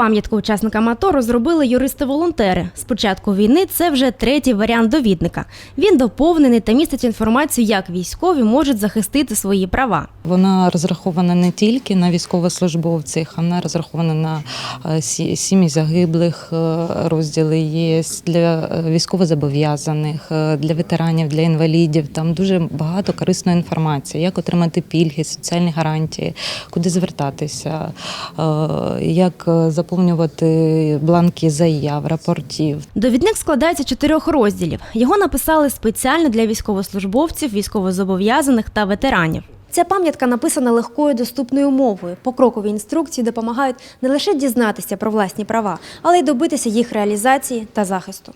Пам'ятку учасникам АТО розробили юристи-волонтери. З початку війни це вже третій варіант довідника. Він доповнений та містить інформацію, як військові можуть захистити свої права. Вона розрахована не тільки на військовослужбовців, а вона розрахована на е, сім'ї загиблих, е, розділи є для військовозобов'язаних, е, для ветеранів, для інвалідів. Там дуже багато корисної інформації, як отримати пільги, соціальні гарантії, куди звертатися, як е, заповнювати бланки заяв, рапортів. Довідник складається чотирьох розділів. Його написали спеціально для військовослужбовців, військовозобов'язаних та ветеранів. Ця пам'ятка написана легкою доступною мовою. Покрокові інструкції допомагають не лише дізнатися про власні права, але й добитися їх реалізації та захисту.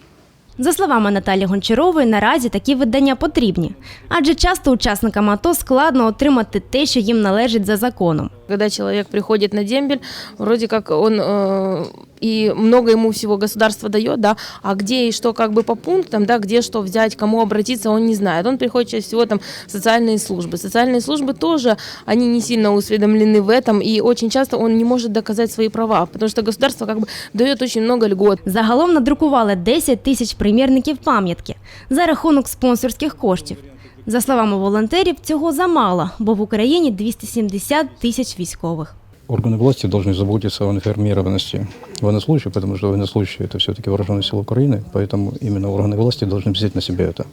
За словами Наталі Гончарової, наразі такі видання потрібні, адже часто учасникам АТО складно отримати те, що їм належить за законом. Когда человек приходит на дембель, вроде как он э, и много ему всего государство дает, да, а где и что как бы по пунктам, да, где что взять, кому обратиться, он не знает. Он приходит чаще всего там в социальные службы. Социальные службы тоже, они не сильно усведомлены в этом, и очень часто он не может доказать свои права, потому что государство как бы дает очень много льгот. Загалом надрукували 10 тисяч примірників пам'ятки за рахунок спонсорських коштів. За словами волонтерів, цього замало, бо в Україні 270 тисяч військових. Органы власти должны заботиться о информированности военнослужащих, потому что военнослужащие – это все-таки вооруженные силы Украины, поэтому именно органы власти должны взять на себя это.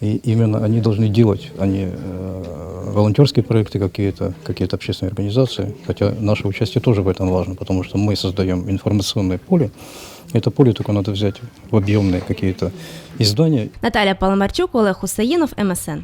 И именно они должны делать, а не э, волонтерские проекты какие-то, какие-то общественные организации, хотя наше участие тоже в этом важно, потому что мы создаем информационное поле, это поле только надо взять в объемные какие-то издания Наталя Паламарчук, Олег Хусаїнов, МСН.